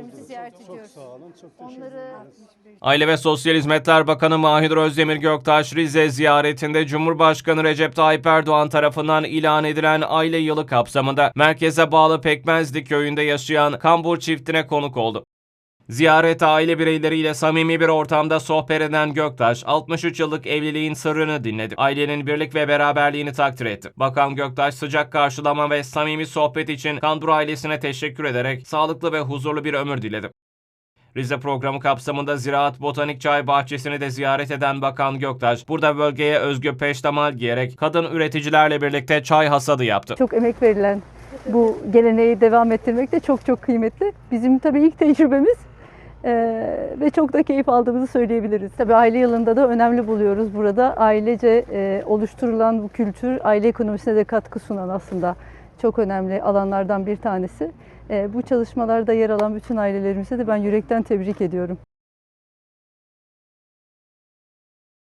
ailelerimizi ziyaret Çok ediyoruz. sağ olun. Çok teşekkür Onları ederiz. Aile ve Sosyal Hizmetler Bakanı Mahir Özdemir Göktaş, Rize ziyaretinde Cumhurbaşkanı Recep Tayyip Erdoğan tarafından ilan edilen aile yılı kapsamında merkeze bağlı Pekmezli köyünde yaşayan Kambur çiftine konuk oldu. Ziyaret aile bireyleriyle samimi bir ortamda sohbet eden Göktaş, 63 yıllık evliliğin sırrını dinledi. Ailenin birlik ve beraberliğini takdir etti. Bakan Göktaş sıcak karşılama ve samimi sohbet için Kandur ailesine teşekkür ederek sağlıklı ve huzurlu bir ömür diledi. Rize programı kapsamında Ziraat Botanik Çay Bahçesi'ni de ziyaret eden Bakan Göktaş, burada bölgeye özgü peştemal giyerek kadın üreticilerle birlikte çay hasadı yaptı. Çok emek verilen bu geleneği devam ettirmek de çok çok kıymetli. Bizim tabii ilk tecrübemiz eee, ve çok da keyif aldığımızı söyleyebiliriz. Tabii aile yılında da önemli buluyoruz burada. Ailece eee, oluşturulan bu kültür aile ekonomisine de katkı sunan aslında çok önemli alanlardan bir tanesi. Eee, bu çalışmalarda yer alan bütün ailelerimize de ben yürekten tebrik ediyorum.